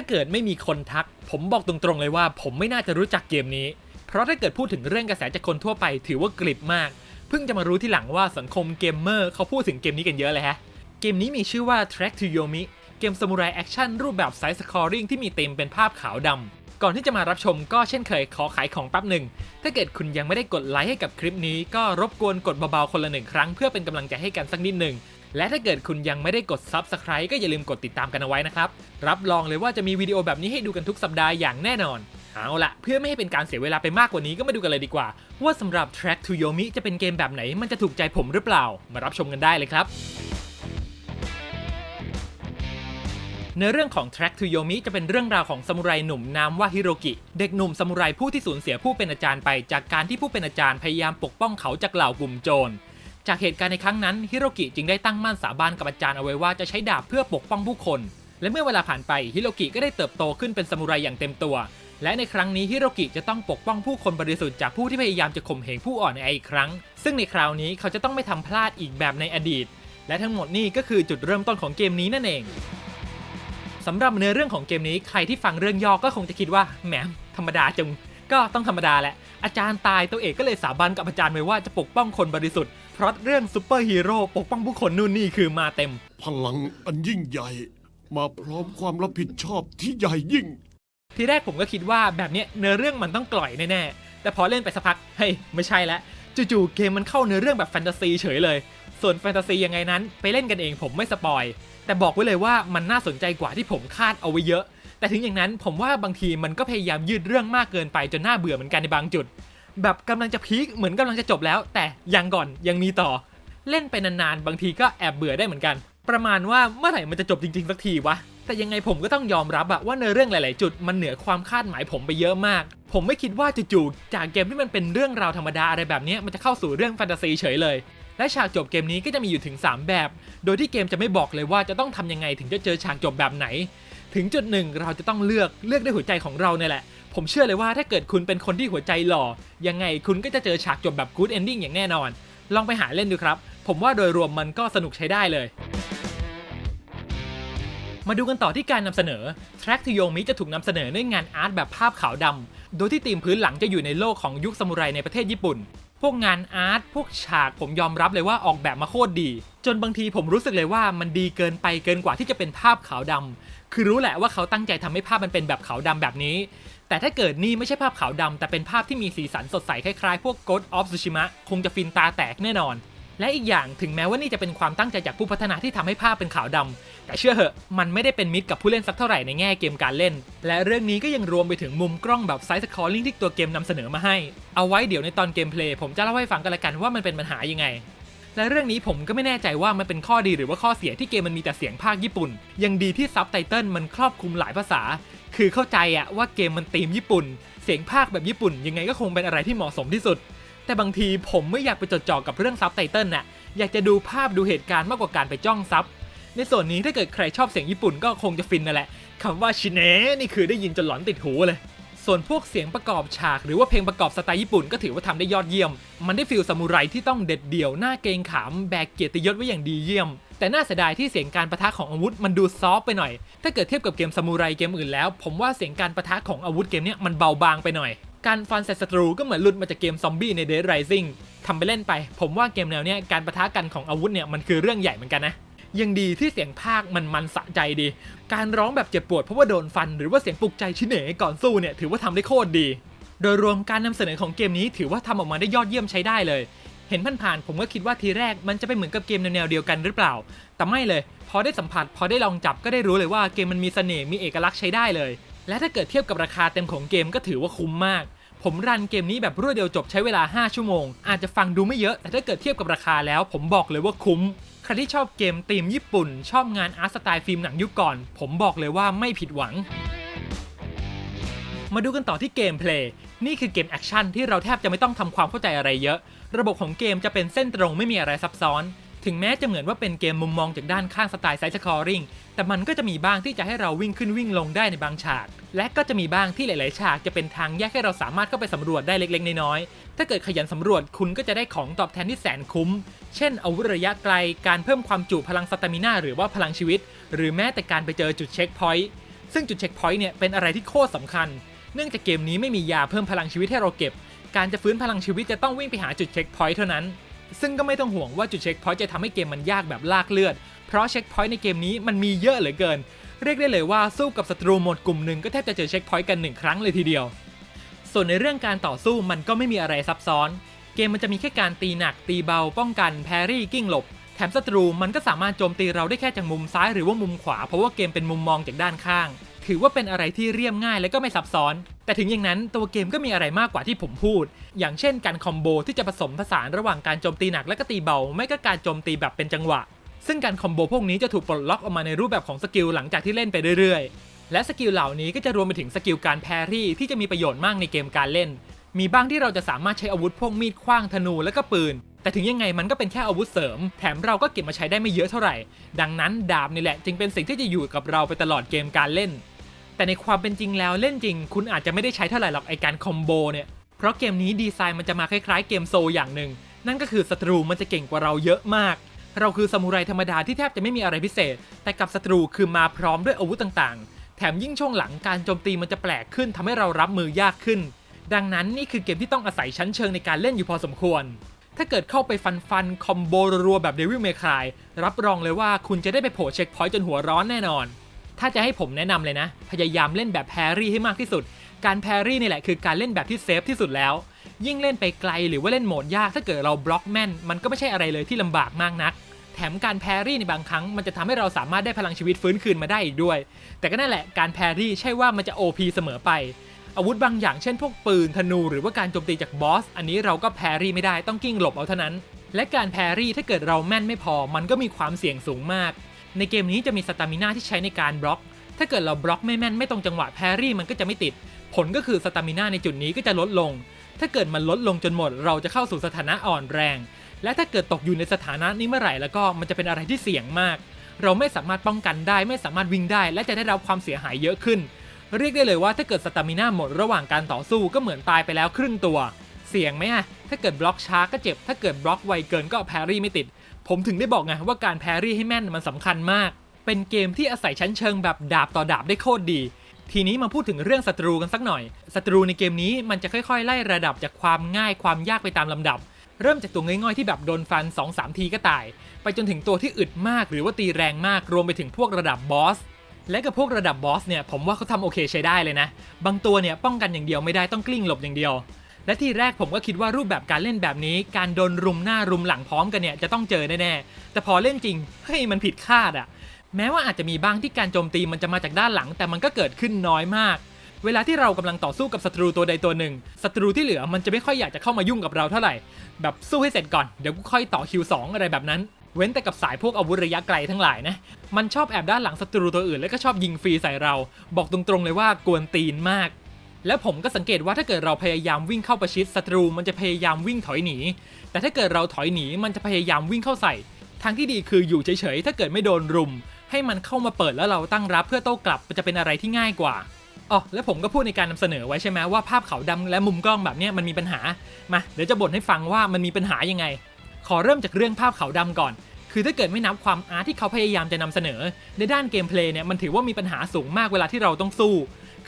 าเกิดไม่มีคนทัก ผมบอกตรงๆเลยว่า ผมไม่น่าจะรู้จักเกมนี้ เพราะถ้าเกิดพูดถึงเรื่องกระแสจากคนทั่วไป ถือว่ากริบมาก เพิ่งจะมารู้ที่หลังว่าสังคมเกมเมอร์เขาพูดถึงเกมนี้กันเยอะเลยฮะ เกมนี้มีชื่อว่า Track to Yomi เกมซามูไรแอคชั่นรูปแบบไซส์สคอร์ริงที่มีเต็มเป็นภาพขาวดำก่อนที่จะมารับชมก็เช่นเคยขอขายของแป๊บหนึ่ง ถ้าเกิดคุณยังไม่ได้กดไลค์ให้กับคลิปนี้ ก็รบกวนกดเบาๆคนละหนึ่งครั้งเพื่อเป็นกำลังใจให้กันสักนิดหนึ่ง และถ้าเกิดคุณยังไม่ได้กด Subscribe ก็อย่าลืมกดติดตามกันเอาไว้นะครับ รับรองเลยว่าจะมีวิดีโอแบบนี้ให้ดูกันทุกสัปดาห์อย่างแน่นอน เอาละเพื่อไม่ให้เป็นการเสียเวลาไปมากกว่านี้ก็มาดูกันเลยดีกว่า ว่าสำหรับ Track to Yomi จะเป็นเกมแบบไหนมันจะถูกใจผมหรือเปล่า มารับชมกันได้เลยครับเนื้อเรื่องของ Track to Yomi จะเป็นเรื่องราวของซามูไรหนุ่มนามว่าฮิโรกิ เด็กหนุ่มซามูไรผู้ที่สูญเสียผู้เป็นอาจารย์ไป จากการที่ผู้เป็นอาจารย์พยายามปกป้องเขาจากเหล่ากลุ่มโจร จากเหตุการณ์ในครั้งนั้นฮิโรกิจึงได้ตั้งมั่นสาบานกับอาจารย์เอาไว้ว่าจะใช้ดาบเพื่อปกป้องผู้คน และเมื่อเวลาผ่านไปฮิโรกิก็ได้เติบโตขึ้นเป็นซามูไรอย่างเต็มตัว และในครั้งนี้ฮิโรกิจะต้องปกป้องผู้คนบริสุทธิ์จากผู้ที่พยายามจะข่มเหงผู้อ่อนแออีกครั้ง ซึ่งในคราวนี้เขาจะต้องไม่ทำพลาดอีกแบบในอดีต และทั้งหมดนี่ก็คือจุดเริ่มต้นของเกมนี้นั่นเองสำหรับเนื้อเรื่องของเกมนี้ใครที่ฟังเรื่องย่อก็คงจะคิดว่าแหมธรรมดาจังก็ต้องธรรมดาแหละอาจารย์ตายตัวเอกก็เลยสาบานกับอาจารย์ไว้ว่าจะปกป้องคนบริสุทธิ์ เพราะเรื่องซูเปอร์ฮีโร่ปกป้องผู้คนนู่นนี่คือมาเต็ม พลังอันยิ่งใหญ่ มาพร้อมความรับผิดชอบที่ใหญ่ยิ่ง ทีแรกผมก็คิดว่าแบบเนี้ยเนื้อเรื่องมันต้องกล่อยแน่ๆ แต่พอเล่นไปสักพักเฮ้ยไม่ใช่แล้วจู่ๆเกมมันเข้าเนื้อเรื่องแบบแฟนตาซีเฉยเลย ส่วนแฟนตาซียังไงนั้น ไปเล่นกันเองผมไม่สปอย แต่บอกไว้เลยว่ามันน่าสนใจกว่าที่ผมคาดเอาไว้เยอะ แต่ถึงอย่างนั้นผมว่าบางทีมันก็พยายามยืดเรื่องมากเกินไปจนน่าเบื่อเหมือนกันในบางจุด แบบกำลังจะพีคเหมือนกำลังจะจบแล้ว แต่ยังก่อนยังมีต่อ เล่นไปนานๆ บางทีก็แอบเบื่อได้เหมือนกัน ประมาณว่าเมื่อไหร่มันจะจบจริงๆสักทีวะแต่ยังไงผมก็ต้องยอมรับอะว่าเนื้อเรื่องหลาย ๆ จุดมันเหนือความคาดหมายผมไปเยอะมาก ผมไม่คิดว่าจู่ๆจากเกมที่มันเป็นเรื่องราวธรรมดาอะไรแบบนี้มันจะเข้าสู่เรื่องแฟนตาซีเฉยเลย และฉากจบเกมนี้ก็จะมีอยู่ถึง 3 แบบ โดยที่เกมจะไม่บอกเลยว่าจะต้องทำยังไงถึงจะเจอฉากจบแบบไหน ถึงจุดหนึ่งเราจะต้องเลือกเลือกด้วยหัวใจของเราเนี่ยแหละ ผมเชื่อเลยว่าถ้าเกิดคุณเป็นคนที่หัวใจหล่อ ยังไงคุณก็จะเจอฉากจบแบบ good ending อย่างแน่นอน ลองไปหาเล่นดูครับ ผมว่าโดยรวมมันก็สนุกใช้ได้เลย มาดูกันต่อที่การนำเสนอ Track to Yomi จะถูกนำเสนอด้วยงานอาร์ตแบบภาพขาวดำ โดยที่ธีมพื้นหลังจะอยู่ในโลกของยุคซามูไรในประเทศญี่ปุ่น พวกงานอาร์ตพวกฉากผมยอมรับเลยว่าออกแบบมาโคตรดี จนบางทีผมรู้สึกเลยว่ามันดีเกินไปเกินกว่าที่จะเป็นภาพขาวดำคือรู้แหละว่าเขาตั้งใจทำให้ภาพมันเป็นแบบขาวดำแบบนี้ แต่ถ้าเกิดนี่ไม่ใช่ภาพขาวดำแต่เป็นภาพที่มีสีสันสดใสคล้ายๆพวก Ghost of Tsushima คงจะฟินตาแตกแน่นอน และอีกอย่างถึงแม้ว่านี่จะเป็นความตั้งใจจากผู้พัฒนาที่ทำให้ภาพเป็นขาวดำแต่เชื่อเหอะ มันไม่ได้เป็นมิตรกับผู้เล่นสักเท่าไหร่ในแง่เกมการเล่น และเรื่องนี้ก็ยังรวมไปถึงมุมกล้องแบบไซส์สคอร์ลิงที่ตัวเกมนำเสนอมาให้ เอาไว้เดี๋ยวในตอนเกมเพลย์ผมจะเล่าให้ฟังกันละกันว่ามันเป็นปัญหายังไง และเรื่องนี้ผมก็ไม่แน่ใจว่ามันเป็นข้อดีหรือว่าข้อเสียที่เกมมันมีแต่เสียงภาคญี่ปุ่น ยังดีที่ซับไตเติลมันครอบคลุมหลายภาษา คือเข้าใจอะว่าเกมมันธีมญี่ปุ่น เสียงภาคแบบญี่ปุ่น ยังไงก็คงเป็นอะไรที่เหมาะสมที่สุด แต่บางทีผมไม่อยากไปจดจ่อกับเรื่องซับไตเติลน่ะอยากจะดูภาพดูเหตุการณ์มากกว่าการไปจ้องซับในส่วนนี้ถ้าเกิดใครชอบเสียงญี่ปุ่นก็คงจะฟินนั่นแหละคำว่าชิเนะนี่คือได้ยินจนหลอนติดหูเลย ส่วนพวกเสียงประกอบฉาก หรือว่าเพลงประกอบสไตล์ญี่ปุ่นก็ถือว่าทำได้ยอดเยี่ยม มันได้ฟิลซามูไรที่ต้องเด็ดเดี่ยวหน้าเกงขามแบกเกียรติยศไว้อย่างดีเยี่ยม แต่น่าเสียดายที่เสียงการประทะของอาวุธมันดูซอฟไปหน่อย ถ้าเกิดเทียบกับเกมซามูไรเกมอื่นแล้ว ผมว่าเสียงการประทะของอาวุธเกมนี้มันเบาบางไปหน่อย การฟันใส่ศัตรูก็เหมือนหลุดมาจากเกมซอมบี้ใน Dead Rising ทำไปเล่นไป ผมว่าเกมแนวเนี้ยการประทะกันของอาวุธเนี่ยมันคือเรื่องใหญ่เหมือนกันนะยังดีที่เสียงภาคมันมันสะใจดี การร้องแบบเจ็บปวดเพราะว่าโดนฟัน หรือว่าเสียงปลุกใจชิเหน่ก่อนสู้เนี่ยถือว่าทำได้โคตรดี โดยรวมการนำเสนอของเกมนี้ถือว่าทำออกมาได้ยอดเยี่ยมใช้ได้เลย เห็นผ่านๆผมก็คิดว่าทีแรกมันจะเป็นเหมือนกับเกมแนวเดียวกันหรือเปล่า แต่ไม่เลย พอได้สัมผัส พอได้ลองจับก็ได้รู้เลยว่าเกมมันมีเสน่ห์มีเอกลักษณ์ใช้ได้เลย และถ้าเกิดเทียบกับราคาเต็มของเกมก็ถือว่าคุ้มมาก ผมรันเกมนี้แบบรวดเดียวจบใช้เวลา 5 ชั่วโมง อาจจะฟังดูไม่เยอะ แต่ถ้าเกิดเทียบกับราคาแล้ว ผมบอกเลยว่าคุ้ม ใครที่ชอบเกมธีมญี่ปุ่น ชอบงานอาร์ตสไตล์ฟิล์มหนังยุคก่อน ผมบอกเลยว่าไม่ผิดหวัง มาดูกันต่อที่เกมเพลย์นี่คือเกมแอคชั่นที่เราแทบจะไม่ต้องทำความเข้าใจอะไรเยอะ ระบบของเกมจะเป็นเส้นตรงไม่มีอะไรซับซ้อน ถึงแม้จะเหมือนว่าเป็นเกมมุมมองจากด้านข้างสไตล์ไซส์สคอร์ริงแต่มันก็จะมีบ้างที่จะให้เราวิ่งขึ้นวิ่งลงได้ในบางฉาก และก็จะมีบ้างที่หลายๆ ฉากจะเป็นทางแยกให้เราสามารถเข้าไปสำรวจได้เล็กๆ น้อยๆ ถ้าเกิดขยันสำรวจคุณก็จะได้ของตอบแทนที่แสนคุ้ม เช่น อาวุธระยะไกล การเพิ่มความจุพลังสตามิน่าหรือว่าพลังชีวิต หรือแม้แต่การไปเจอจุดเช็คพอยต์ ซึ่งจุดเช็คพอยต์เนี่ยเป็นอะไรที่โคตรสำคัญ เนื่องจากเกมนี้ไม่มียาเพิ่มพลังชีวิตให้เราเก็บ การจะฟื้นพลังชีวิตจะต้องวิ่งไปหาจุดเช็คพอยต์เท่านั้น ซึ่งก็ไม่ต้องห่วงว่าจุดเช็คพอยต์จะทำให้เกมมันยากแบบลากเลือด เพราะเช็คพอยต์ในเกมนี้มันมีเยอะเหลือเกิน เรียกได้เลยว่าสู้กับศัตรูหมดกลุ่มหนึ่งก็แทบจะเจอเช็คพอยต์กันหนึ่งครั้งเลยทีเดียว ส่วนในเรื่องการต่อสู้มันก็ไม่มีอะไรซับซ้อน เกมมันจะมีแค่การตีหนัก ตีเบา ป้องกัน แพรี่กิ้งหลบ แถมศัตรูมันก็สามารถโจมตีเราได้แค่จากมุมซ้ายหรือว่ามุมขวา เพราะว่าเกมเป็นมุมมองจากด้านข้าง ถือว่าเป็นอะไรที่เรียบง่ายและก็ไม่ซับซ้อน แต่ถึงอย่างนั้นตัวเกมก็มีอะไรมากกว่าที่ผมพูด อย่างเช่นการคอมโบที่จะผสมผสานระหว่างการโจมตีหนักและก็ตีเบา ไม่ก็การโจมตีแบบเป็นจังหวะ ซึ่งการคอมโบพวกนี้จะถูกปลดล็อกออกมาในรูปแบบของสกิลหลังจากที่เล่นไปเรื่อยๆ และสกิลเหล่านี้ก็จะรวมไปถึงสกิลการแพรี่ที่จะมีประโยชน์มากในเกมการเล่น มีบ้างที่เราจะสามารถใช้อาวุธพวกมีดขว้างธนูและก็ปืนแต่ถึงยังไงมันก็เป็นแค่อาวุธเสริม แถมเราก็เก็บมาใช้ได้ไม่เยอะเท่าไหร่ ดังนั้นดาบนี่แหละจึงเป็นสิ่งที่จะอยู่กับเราไปตลอดเกมการเล่น แต่ในความเป็นจริงแล้วเล่นจริง คุณอาจจะไม่ได้ใช้เท่าไหร่หรอกไอการคอมโบเนี่ย เพราะเกมนี้ดีไซน์มันจะมาคล้ายๆเกมโซอย่างหนึ่ง นั่นก็คือศัตรูมันจะเก่งกว่าเราเยอะมาก เราคือซามูไรธรรมดาที่แทบจะไม่มีอะไรพิเศษ แต่กับศัตรูคือมาพร้อมด้วยอาวุธต่างๆ แถมยิ่งช่วงหลังการโจมตีมันจะแปลกขึ้นทำให้เรารับมือยากขึ้น ดังนั้นนี่คือเกมที่ต้องอาศัยชั้นเชิงในการเล่นอยู่พอสมควร ถ้าเกิดเข้าไปฟันฟันคอมโบรัวแบบ Devil May Cry รับรองเลยว่าคุณจะได้ไปโผล่เช็คพอยต์จนหัวร้อนแน่นอน ถ้าจะให้ผมแนะนำเลยนะ พยายามเล่นแบบแพรรี่ให้มากที่สุด การแพรรี่นี่แหละคือการเล่นแบบที่เซฟที่สุดแล้ว ยิ่งเล่นไปไกลหรือว่าเล่นโหมดยาก ถ้าเกิดเราบล็อกแม่น มันก็ไม่ใช่อะไรเลยที่ลำบากมากนัก แถมการแพรรี่ในบางครั้งมันจะทำให้เราสามารถได้พลังชีวิตฟื้นคืนมาได้อีกด้วย แต่ก็นั่นแหละการแพรรี่ใช่ว่ามันจะ OP เสมอไป อาวุธบางอย่างเช่นพวกปืนธนูหรือว่าการโจมตีจากบอส อันนี้เราก็แพรรี่ไม่ได้ต้องกิ้งหลบเอาเท่านั้น และการแพรรี่ถ้าเกิดเราแม่นไม่พอ มันก็มีความเสี่ยงสูงมาก ในเกมนี้จะมีสตามิน่าที่ใช้ในการบล็อก ถ้าเกิดเราบล็อกไม่แม่นไม่ตรงจังหวะแพรี่มันก็จะไม่ติด ผลก็คือสตามิน่าในจุดนี้ก็จะลดลง ถ้าเกิดมันลดลงจนหมด เราจะเข้าสู่สถานะอ่อนแรง และถ้าเกิดตกอยู่ในสถานะนี้เมื่อไหร่แล้วก็มันจะเป็นอะไรที่เสี่ยงมาก เราไม่สามารถป้องกันได้ไม่สามารถวิ่งได้ และจะได้รับความเสียหายเยอะขึ้น เรียกได้เลยว่าถ้าเกิดสตามิน่าหมดระหว่างการต่อสู้ก็เหมือนตายไปแล้วครึ่งตัว เสี่ยงไหมอะถ้าเกิดบล็อกช้าก็เจ็บ ถ้าเกิดบล็อกไวเกินก็แพรรี่ไม่ติด ผมถึงได้บอกไงว่าการแพรรี่ให้แม่นมันสำคัญมาก เป็นเกมที่อาศัยชั้นเชิงแบบดาบต่อดาบได้โคตรดี ทีนี้มาพูดถึงเรื่องศัตรูกันสักหน่อย ศัตรูในเกมนี้มันจะค่อยๆ ไล่ระดับจากความง่ายความยากไปตามลำดับ เริ่มจากตัวง่อยๆที่แบบโดนฟัน 2-3 ทีก็ตาย ไปจนถึงตัวที่อึดมากหรือว่าตีแรงมากรวมไปถึงพวกระดับบอสและกับพวกระดับบอสเนี่ยผมว่าเขาทำโอเคใช้ได้เลยนะ บางตัวเนี่ยป้องกันอย่างเดียวไม่ได้ต้องกลิ้งหลบอย่างเดียว และที่แรกผมก็คิดว่ารูปแบบการเล่นแบบนี้ การโดนรุมหน้ารุมหลังพร้อมกันเนี่ยจะต้องเจอแน่ๆแต่พอเล่นจริงเฮ้ยมันผิดคาดอะแม้ว่าอาจจะมีบ้างที่การโจมตีมันจะมาจากด้านหลัง แต่มันก็เกิดขึ้นน้อยมาก เวลาที่เรากำลังต่อสู้กับศัตรูตัวใดตัวหนึ่งศัตรูที่เหลือมันจะไม่ค่อยอยากจะเข้ามายุ่งกับเราเท่าไหร่ แบบสู้ให้เสร็จก่อนเดี๋ยวกูค่อยต่อคิวสองอะไรแบบนั้นเว้นแต่กับสายพวกอาวุธระยะไกลทั้งหลายนะ มันชอบแอบด้านหลังศัตรูตัวอื่น แล้วก็ชอบยิงฟรีใส่เรา บอกตรงๆเลยว่ากวนตีนมาก แล้วผมก็สังเกตว่าถ้าเกิดเราพยายามวิ่งเข้าประชิดศัตรูมันจะพยายามวิ่งถอยหนี แต่ถ้าเกิดเราถอยหนีมันจะพยายามวิ่งเข้าใส่ ทางที่ดีคืออยู่เฉยๆ ถ้าเกิดไม่โดนรุม ให้มันเข้ามาเปิดแล้วเราตั้งรับเพื่อโต้กลับจะเป็นอะไรที่ง่ายกว่าอ๋อแล้วผมก็พูดในการนำเสนอไว้ใช่ไหมว่าภาพขาวดำและมุมกล้องแบบนี้มันมีปัญหา มาเดี๋ยวจะบ่นให้ฟังว่ามันมีปัญหายังไง ขอเริ่มจากเรื่องภาพขาวดำก่อน คือถ้าเกิดไม่นับความอาร์ตที่เขาพยายามจะนำเสนอ ในด้านเกมเพลย์เนี่ยมันถือว่ามีปัญหาสูงมากเวลาที่เราต้องสู้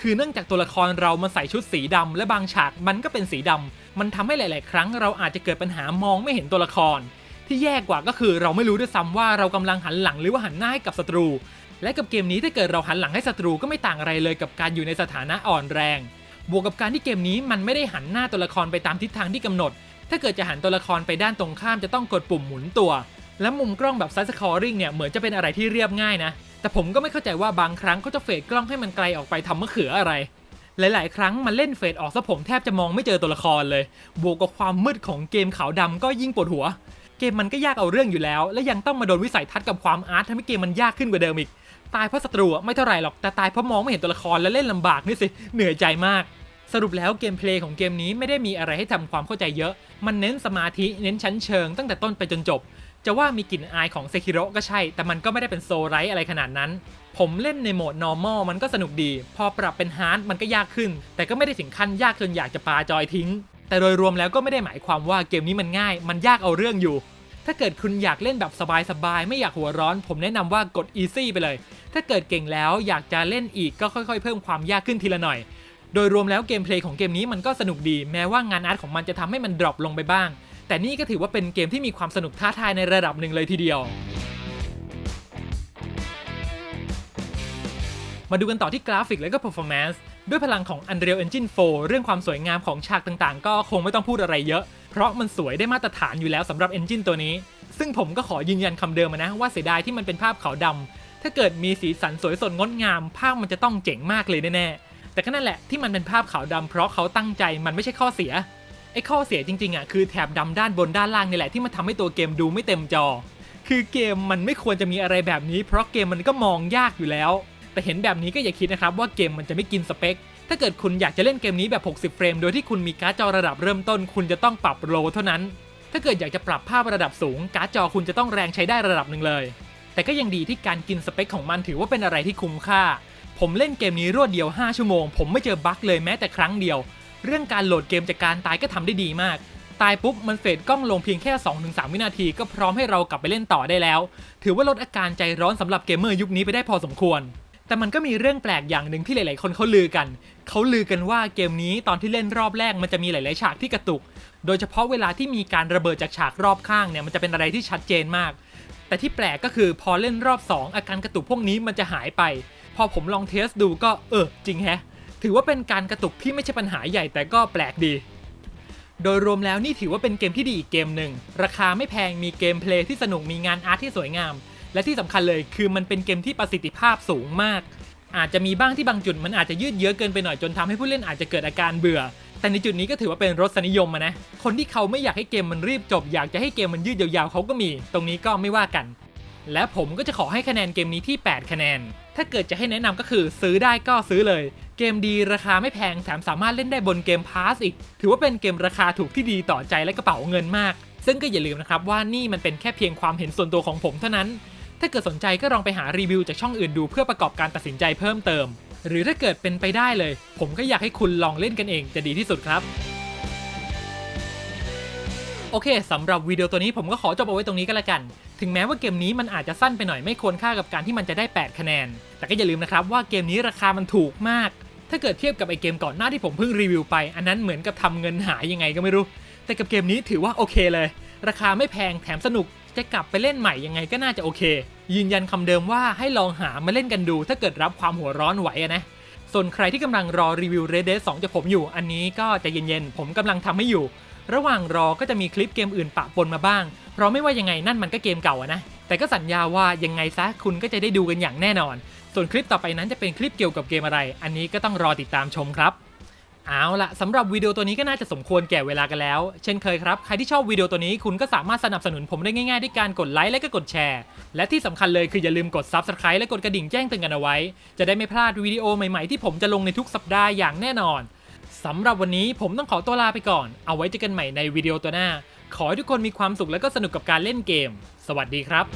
คือเนื่องจากตัวละครเรามันใส่ชุดสีดำและบางฉากมันก็เป็นสีดำมันทำให้หลาย ๆ ครั้งเราอาจจะเกิดปัญหามองไม่เห็นตัวละคร ที่แย่กว่าก็คือเราไม่รู้ด้วยซ้ำว่าเรากำลังหันหลังหรือว่าหันหน้าให้กับศัตรู และกับเกมนี้ถ้าเกิดเราหันหลังให้ศัตรูก็ไม่ต่างอะไรเลยกับการอยู่ในสถานะอ่อนแรง บวกกับการที่เกมนี้มันไม่ได้หันหน้าตัวละครไปตามทิศทางที่กำหนด ถ้าเกิดจะหันตัวละครไปด้านตรงข้ามจะต้องกดปุ่มหมุนตัว และมุมกล้องแบบไซส์สคอร์ริงเนี่ยเหมือนจะเป็นอะไรที่เรียบง่ายนะ แต่ผมก็ไม่เข้าใจว่าบางครั้งเขาจะเฟดกล้องให้มันไกลออกไปทำมะเขืออะไร หลาย ๆ ครั้งมันเล่นเฟดออกซะผมแทบจะมองไม่เจอตัวละครเลย บวกกับความมืดของเกมขาวดำก็ยิ่งปวดหัว เกมมันก็ยากเอาเรื่องอยู่แล้ว และยังต้องมาโดนวิสัยทัศน์กับความอาร์ตทำให้เกมมันยากขึ้นกว่าเดิมอีก ตายเพราะศัตรูไม่เท่าไหร่หรอก แต่ตายเพราะมองไม่เห็นตัวละครและเล่นลำบากนี่สิ เหนื่อยใจมาก สรุปแล้วเกมเพลย์ของเกมนี้ไม่ได้มีอะไรให้ทำความเข้าใจเยอะ มันเน้นสมาธิ เน้นชั้นเชิงตั้งแต่ต้นไปจนจบ จะว่ามีกลิ่นอายของเซคิโร่ก็ใช่ แต่มันก็ไม่ได้เป็นโซไรท์อะไรขนาดนั้น ผมเล่นในโหมด normal มันก็สนุกดี พอปรับเป็น hard มันก็ยากขึ้น แต่ก็ไม่ได้ถึงขั้นยากจนอยากจะปาจอยทิ้ง แต่โดยรวมแล้วก็ไม่ได้หมายความว่าเกมนี้มันง่าย มันยากเอาเรื่องอยู่ ถ้าเกิดคุณอยากเล่นแบบสบายๆ ไม่อยากหัวร้อน ผมแนะนำว่ากด easy ไปเลย ถ้าเกิดเก่งแล้วอยากจะเล่นอีกก็ค่อยๆ เพิ่มความยากขึ้นทีละหน่อย โดยรวมแล้วเกมเพลย์ของเกมนี้มันก็สนุกดี แม้ว่างานอาร์ตของมันจะทำให้มันดรอปลงไปบ้าง แต่นี่ก็ถือว่าเป็นเกมที่มีความสนุกท้าทายในระดับหนึ่งเลยทีเดียว มาดูกันต่อที่กราฟิกและก็ performance ด้วยพลังของ Unreal Engine 4 เรื่องความสวยงามของฉากต่างๆ ก็คงไม่ต้องพูดอะไรเยอะ เพราะมันสวยได้มาตรฐานอยู่แล้วสำหรับ Engine ตัวนี้ ซึ่งผมก็ขอยืนยันคำเดิมนะว่าเสียดายที่มันเป็นภาพขาวดำถ้าเกิดมีสีสันสวยสดงดงาม ภาพมันจะต้องเจ๋งมากเลยแน่ๆแต่ก็นั่นแหละที่มันเป็นภาพขาวดำเพราะเขาตั้งใจมันไม่ใช่ข้อเสีย ไอ้ข้อเสียจริงๆอะคือแถบดำด้านบนด้านล่างนี่แหละที่มันทำให้ตัวเกมดูไม่เต็มจอ คือเกมมันไม่ควรจะมีอะไรแบบนี้ เพราะเกมมันก็มองยากอยู่แล้ว แต่เห็นแบบนี้ก็อย่าคิดนะครับว่าเกมมันจะไม่กินสเปค ถ้าเกิดคุณอยากจะเล่นเกมนี้แบบ 60 เฟรม โดยที่คุณมีการ์ดจอระดับเริ่มต้น คุณจะต้องปรับโลเท่านั้น ถ้าเกิดอยากจะปรับภาพระดับสูง การ์ดจอคุณจะต้องแรงใช้ได้ระดับหนึ่งเลย แต่ก็ยังดีที่การกินสเปคของมันถือว่าเป็นอะไรที่คุ้มค่า ผมเล่นเกมนี้รวดเดียว 5 ชั่วโมง ผมไม่เจอบั๊กเลยแม้แต่ครั้งเดียว เรื่องการโหลดเกมจากการตายก็ทำได้ดีมาก ตายปุ๊บมันเฟดกล้องลงเพียงแค่ 2-3 วินาทีก็พร้อมให้เรากลับไปเล่นต่อได้แล้ว ถือว่าลดอาการใจร้อนสำหรับเกมเมอร์ยุคนี้ไปได้พอสมควร แต่มันก็มีเรื่องแปลกอย่างหนึ่งที่หลาย ๆ คนเขาลือกัน เขาลือกันว่าเกมนี้ตอนที่เล่นรอบแรกมันจะมีหลาย ๆ ฉากที่กระตุก โดยเฉพาะเวลาที่มีการระเบิดจากฉากรอบข้างเนี่ยมันจะเป็นอะไรที่ชัดเจนมาก แต่ที่แปลกก็คือพอเล่นรอบ 2 อาการกระตุกพวกนี้มันจะหายไป พอผมลองเทสดูก็เออจริงแฮะ ถือว่าเป็นการกระตุกที่ไม่ใช่ปัญหาใหญ่แต่ก็แปลกดี โดยรวมแล้วนี่ถือว่าเป็นเกมที่ดีอีกเกมหนึ่ง ราคาไม่แพงมีเกมเพลย์ที่สนุกมีงานอาร์ตที่สวยงาม และที่สำคัญเลยคือมันเป็นเกมที่ประสิทธิภาพสูงมาก อาจจะมีบ้างที่บางจุดมันอาจจะยืดเยื้อเกินไปหน่อยจนทำให้ผู้เล่นอาจจะเกิดอาการเบื่อ แต่ในจุดนี้ก็ถือว่าเป็นรสนิยมนะ คนที่เขาไม่อยากให้เกมมันรีบจบ อยากจะให้เกมมันยืดยาวๆเขาก็มี ตรงนี้ก็ไม่ว่ากันและผมก็จะขอให้คะแนนเกมนี้ที่ 8 คะแนน ถ้าเกิดจะให้แนะนำก็คือซื้อได้ก็ซื้อเลย เกมดีราคาไม่แพงแถมสามารถเล่นได้บนเกมพาสอีก ถือว่าเป็นเกมราคาถูกที่ดีต่อใจและกระเป๋าเงินมาก ซึ่งก็อย่าลืมนะครับว่านี่มันเป็นแค่เพียงความเห็นส่วนตัวของผมเท่านั้น ถ้าเกิดสนใจก็ลองไปหารีวิวจากช่องอื่นดูเพื่อประกอบการตัดสินใจเพิ่มเติม หรือถ้าเกิดเป็นไปได้เลย ผมก็อยากให้คุณลองเล่นกันเองจะดีที่สุดครับโอเคสำหรับวิดีโอตัวนี้ผมก็ขอจบเอาไว้ตรงนี้ก็แล้วกัน ถึงแม้ว่าเกมนี้มันอาจจะสั้นไปหน่อยไม่ควรค่ากับการที่มันจะได้ 8 คะแนน แต่ก็อย่าลืมนะครับว่าเกมนี้ราคามันถูกมาก ถ้าเกิดเทียบกับไอเกมก่อนหน้าที่ผมเพิ่งรีวิวไป อันนั้นเหมือนกับทำเงินหายยังไงก็ไม่รู้ แต่กับเกมนี้ถือว่าโอเคเลย ราคาไม่แพงแถมสนุกจะกลับไปเล่นใหม่ยังไงก็น่าจะโอเค ยืนยันคำเดิมว่าให้ลองหามาเล่นกันดู ถ้าเกิดรับความหัวร้อนไหวนะส่วนใครที่กำลังรอรีวิว Red Dead 2 จากผมอยู่ อันนี้ก็จะเย็นๆ ผมกำลังทำให้อยู่ ระหว่างรอก็จะมีคลิปเกมอื่นปะปนมาบ้าง เพราะไม่ว่ายังไงนั่นมันก็เกมเก่าอะนะ แต่ก็สัญญาว่ายังไงซะคุณก็จะได้ดูกันอย่างแน่นอน ส่วนคลิปต่อไปนั้นจะเป็นคลิปเกี่ยวกับเกมอะไร อันนี้ก็ต้องรอติดตามชมครับเอาละสำหรับวิดีโอตัวนี้ก็น่าจะสมควรแก่เวลากันแล้ว เช่นเคยครับ ใครที่ชอบวิดีโอตัวนี้คุณก็สามารถสนับสนุนผมได้ง่ายๆ ด้วยการกดไลค์และก็กดแชร์ และที่สำคัญเลยคืออย่าลืมกด Subscribe และกดกระดิ่งแจ้งเตือนกันเอาไว้ จะได้ไม่พลาดวิดีโอใหม่ๆที่ผมจะลงในทุกสัปดาห์อย่างแน่นอนสำหรับวันนี้ผมต้องขอตัวลาไปก่อน เอาไว้เจอกันใหม่ในวิดีโอตัวหน้า ขอให้ทุกคนมีความสุขและก็สนุกกับการเล่นเกม สวัสดีครับ